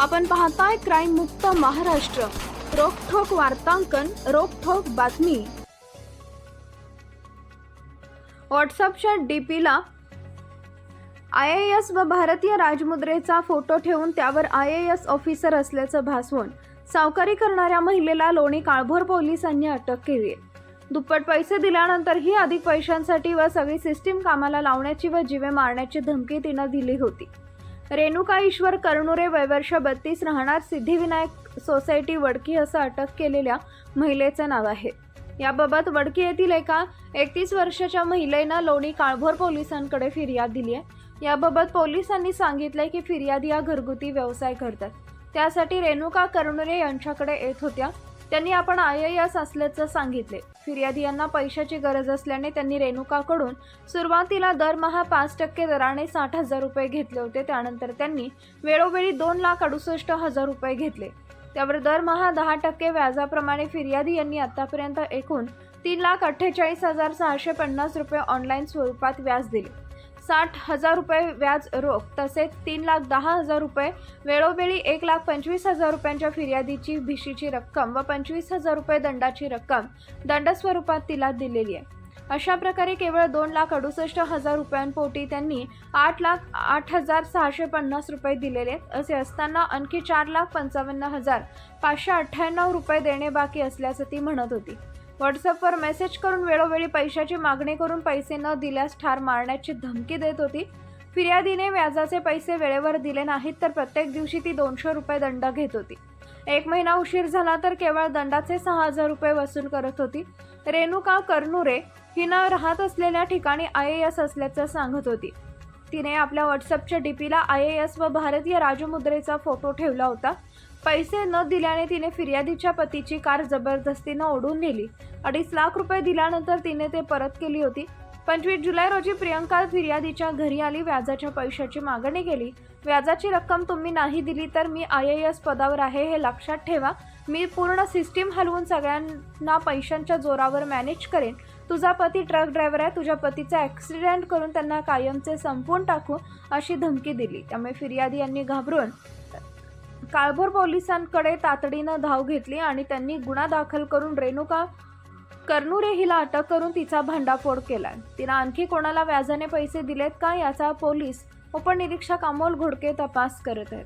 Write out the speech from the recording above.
आपण पाहताय क्राईम मुक्त महाराष्ट्र. रोखोक वार्तांकन रोखोक बातमी. व्हॉट्सअपच्या डीपीला आय ए एस व भारतीय राजमुद्रेचा फोटो ठेवून त्यावर आय ए एस ऑफिसर असल्याचं भासवून सावकारी करणाऱ्या महिलेला लोणी काळभोर पोलिसांनी अटक केली आहे दुप्पट पैसे दिल्यानंतरही अधिक पैशांसाठी व सगळी सिस्टीम कामाला लावण्याची व जीवे मारण्याची धमकी तिनं दिली होती. रेणुका ईश्वर कर्णुरे वयवर्ष बत्तीस राहणार सिद्धिविनायक सोसायटी वडकी असं अटक केलेल्या महिलेचं नाव आहे. याबाबत वडकी येथील एका एकतीस वर्षाच्या महिलेनं लोणी काळभोर पोलिसांकडे फिर्याद दिली आहे. याबाबत पोलिसांनी सांगितलंय की फिर्यादी या घरगुती व्यवसाय करतात. त्यासाठी रेणुका कर्णुरे यांच्याकडे येत होत्या. त्यांनी आपण आय ए एस असल्याचं सांगितले. फिर्यादी यांना पैशाची गरज असल्याने त्यांनी रेणुकाकडून सुरुवातीला दरमहा पाच टक्के दराने साठ हजार रुपये घेतले होते. त्यानंतर त्यांनी वेळोवेळी दोन लाख अडुसष्ट हजार रुपये घेतले. त्यावर दरमहा दहा टक्के व्याजाप्रमाणे फिर्यादी यांनी आतापर्यंत एकूण तीन लाख अठ्ठेचाळीस हजार सहाशे पन्नास रुपये ऑनलाईन स्वरूपात व्याज दिले. साठ हजार रुपये व्याज रोख तसेच तीन लाख दहा हजार रुपये वेळोवेळी एक लाख पंचवीस हजार रुपयांच्या फिर्यादीची भिशीची रक्कम व पंचवीस हजार रुपये दंडाची रक्कम दंडस्वरूपात तिला दिलेली आहे. अशा प्रकारे केवळ दोन लाख अडुसष्ट हजार रुपयांपोटी त्यांनी आठ लाख आठ हजार सहाशे पन्नास रुपये दिलेले आहेत. असे असताना आणखी चार लाख पंचावन्न हजार पाचशे अठ्ठ्याण्णव रुपये देणे बाकी असल्याचं ती म्हणत होती. व्हॉट्सअपवर मेसेज करून वेळोवेळी पैशाची मागणी करून पैसे न दिल्यास ठार मारण्याची धमकी देत होती. फिर्यादीने व्याजाचे पैसे वेळेवर दिले नाहीत तर प्रत्येक दिवशी ती दोनशे रुपये दंड घेत होती. एक महिना उशीर झाला तर केवळ दंडाचे सहा हजार रुपये वसूल करत होती. रेणुका कर्नुरे हिनं राहत असलेल्या ठिकाणी आय ए एस असल्याचं सांगत होती. तिने आपल्या व्हॉट्सअपच्या डीपीला आय ए एस व भारतीय राजमुद्रेचा फोटो ठेवला होता. पैसे न दिल्याने तिने फिर्यादीच्या पतीची कार जबरदस्तीनं ओढून नेली. अडीच लाख रुपये दिल्यानंतर तिने ते परत केली होती. पंचवीस जुलै रोजी प्रियंका फिर्यादीच्या घरी आली व्याजाच्या पैशाची मागणी केली. व्याजाची रक्कम तुम्ही नाही दिली तर मी आय ए एस पदावर आहे हे लक्षात ठेवा. मी पूर्ण सिस्टीम हलवून सगळ्यांना पैशांच्या जोरावर मॅनेज करेन. तुझा पती ट्रक ड्रायव्हर आहे तुझ्या पतीचा ॲक्सिडेंट करून त्यांना कायमचे संपवून टाकू अशी धमकी दिली. त्यामुळे फिर्यादी यांनी घाबरून काळभोर पोलिसांकडे तातडीनं धाव घेतली आणि त्यांनी गुन्हा दाखल करून रेणुका कर्नुरे हिला अटक करून तिचा भांडाफोड केला. तिनं आणखी कोणाला व्याजाने पैसे दिलेत का याचा पोलीस उपनिरीक्षक अमोल घोडके तपास करत आहेत.